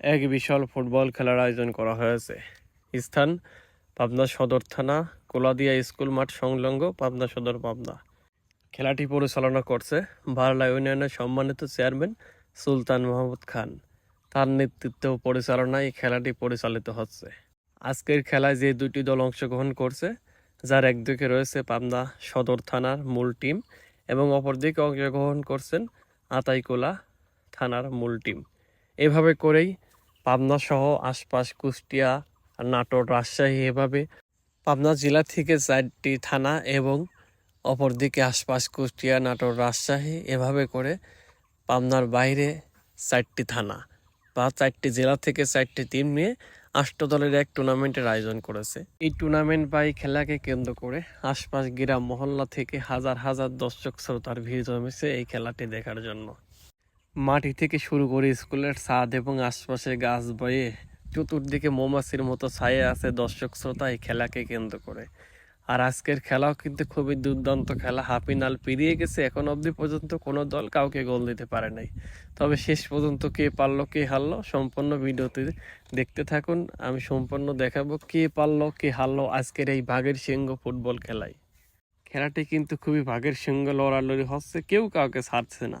এক বিশাল ফুটবল খেলার আয়োজন করা হয়েছে। স্থান পাবনা সদর থানা, কোলাদিয়া স্কুল মাঠ সংলগ্ন পাবনা সদর পাবনা। খেলাটি পরিচালনা করছে বারলা ইউনিয়নের সম্মানিত চেয়ারম্যান সুলতান মাহমুদ খান। তার নেতৃত্বে পরিচালনায় এই খেলাটি পরিচালিত হচ্ছে। আজকের খেলায় যে দুটি দল অংশগ্রহণ করছে, যার একদিকে রয়েছে পাবনা সদর থানার মূল টিম এবং অপরদিকে অংশগ্রহণ করছেন আতাইকোলা থানার মূল টিম। এভাবে করেই পাবনা সহ আশপাশ কুষ্টিয়া, নাটোর, রাজশাহী এভাবে পাবনা জেলা থেকে চারটি থানা এবং অপরদিকে আশপাশ কুষ্টিয়া, নাটোর, রাজশাহী এভাবে করে পাবনার বাইরে চারটি থানা বা চারটি জেলা থেকে চারটি টিম নিয়ে দলের এক টুর্নামেন্টের আয়োজন করেছে। এই টুর্নামেন্ট বা এই খেলাকে কেন্দ্র করে আশপাশ গ্রাম মহল্লা থেকে হাজার হাজার দর্শক শ্রোতার ভিড় জমেছে এই খেলাটি দেখার জন্য। মাটি থেকে শুরু করে স্কুলের ছাদ এবং আশপাশে গাছ বয়ে চতুর্দিকে মৌমাছির মতো ছায়ে আছে দর্শক শ্রোতা এই খেলাকে কেন্দ্র করে। আর আজকের খেলাও কিন্তু খুবই দুর্দান্ত খেলা। হাফিনাল পেরিয়ে গেছে, এখন অবধি পর্যন্ত কোনো দল কাউকে গোল দিতে পারে নাই। তবে শেষ পর্যন্ত কে পারল, কে হারলো, সম্পূর্ণ ভিডিওতে দেখতে থাকুন। আমি সম্পূর্ণ দেখাবো কে পারল, কে হারলো আজকের এই ভাগের সিংহ ফুটবল খেলায়। খেলাটি কিন্তু খুবই ভাগের সিংহ লড়ালড়ি হচ্ছে, কেউ কাউকে ছাড়ছে না।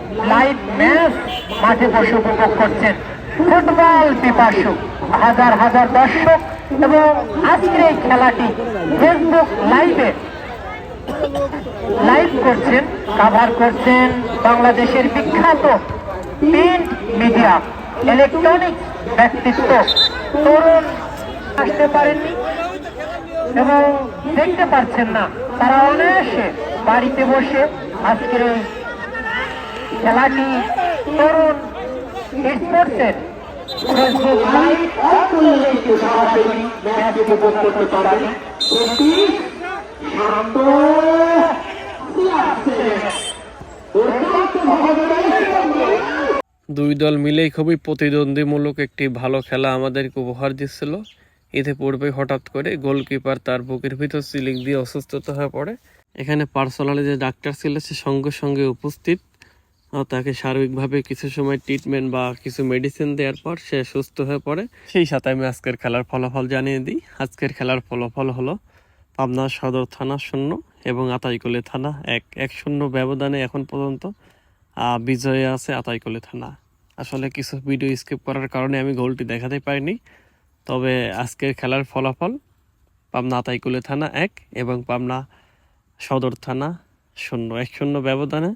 লাইভ ম্যাচ মাঠে বসে উপভোগ করছেন ফুটবল পিপাসু, হাজার হাজার দর্শক এবং আজকের এই খেলাটি ফেসবুক লাইভে লাইভ করছেন কাভার করছেন বাংলাদেশের বিখ্যাত প্রিন্ট মিডিয়া ইলেকট্রনিক ব্যক্তিত্ব, তরুণ আসতে পারেননি এবং দেখতে পারছেন না, তারা অনায়াসে বাড়িতে বসে আজকের এই খেলাটি তরুণ স্পোর্টসের দুই দল মিলেই খুবই প্রতিদ্বন্দ্বীমূলক একটি ভালো খেলা আমাদেরকে উপহার দিচ্ছিল। এতে পূর্বে হঠাৎ করে গোলকিপার তার বুকের ভিতর সিলিং দিয়ে অসুস্থতা হয়ে পড়ে। এখানে পার্সোনালি যে ডাক্তার ছিল সে সঙ্গে সঙ্গে উপস্থিত। তাকে সার্বিকভাবে কিছু সময় ট্রিটমেন্ট বা কিছু মেডিসিন দেওয়ার পর সে সুস্থ হয়ে পড়ে। সেই সাথে আমি আজকের খেলার ফলাফল জানিয়ে দিই। আজকের খেলার ফলাফল হলো পাবনা সদর থানা শূন্য এবং আতাইকলে থানা এক। এক শূন্য ব্যবধানে এখন পর্যন্ত বিজয়ে আছে আতাইকলে থানা। আসলে কিছু ভিডিও স্কিপ করার কারণে আমি গোলটি দেখাতে পারিনি। তবে আজকের খেলার ফলাফল পাবনা আতাইকুলে থানা এক এবং পাবনা সদর থানা শূন্য। এক শূন্য ব্যবধানে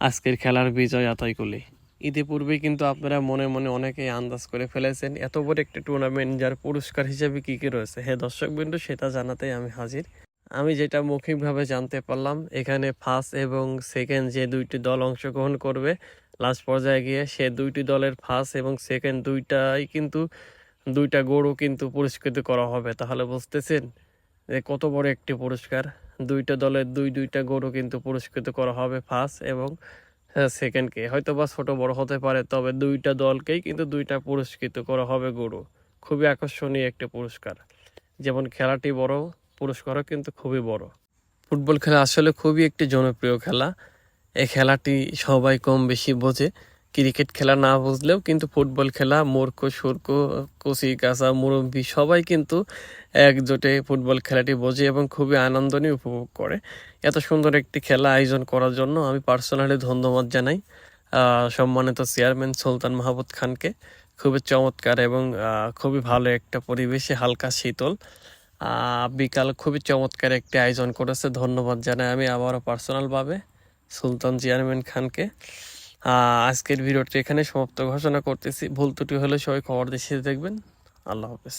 আজকের খেলার বিজয় আতাই আতাইকুলে ইতিপূর্বে কিন্তু আপনারা মনে মনে অনেকেই আন্দাজ করে ফেলেছেন, এত বড় একটি টুর্নামেন্ট যার পুরস্কার হিসেবে কি কী রয়েছে। হ্যাঁ দর্শক বিন্দু সেটা জানাতেই আমি হাজির। আমি যেটা মৌখিকভাবে জানতে পারলাম, এখানে ফার্স্ট এবং সেকেন্ড যে দুইটি দল অংশগ্রহণ করবে লাস্ট পর্যায়ে গিয়ে সে দুইটি দলের ফার্স্ট এবং সেকেন্ড দুইটাই কিন্তু, দুইটা গরু কিন্তু পুরস্কৃত করা হবে। তাহলে বুঝতেছেন যে কত বড় একটি পুরস্কার। দুইটা দলের দুই দুইটা গরু কিন্তু পুরস্কৃত করা হবে ফার্স্ট এবং সেকেন্ডকে হয়তো বা ছোটো বড় হতে পারে, তবে দুইটা দলকেই কিন্তু দুইটা পুরস্কৃত করা হবে গরু। খুবই আকর্ষণীয় একটি পুরস্কার। যেমন খেলাটি বড়, পুরস্কারও কিন্তু খুবই বড়। ফুটবল খেলা আসলে খুবই একটি জনপ্রিয় খেলা। এই খেলাটি সবাই কম বেশি বোঝে। ক্রিকেট খেলা না বুঝলেও কিন্তু ফুটবল খেলা, মূর্খ, সুর্খ, কচি, কাঁচা, মুরব্বী সবাই কিন্তু একজোটে ফুটবল খেলাটি বোঝে এবং খুবই আনন্দ নিয়ে উপভোগ করে। এত সুন্দর একটি খেলা আয়োজন করার জন্য আমি পার্সোনালি ধন্যবাদ জানাই সম্মানিত চেয়ারম্যান সুলতান মাহমুদ খানকে। খুবই চমৎকার এবং খুবই ভালো একটা পরিবেশে হালকা শীতল বিকাল খুবই চমৎকার একটি আয়োজন করেছে। ধন্যবাদ জানাই আমি আবারও পার্সোনালভাবে সুলতান চেয়ারম্যান খানকে। আজকের ভিডিওটি এখানে সমাপ্ত। ঘোষণা করতেছি, ভুল ত্রুটি হলে সবাই খবর দেশে দেখবেন। আল্লাহ হাফেজ।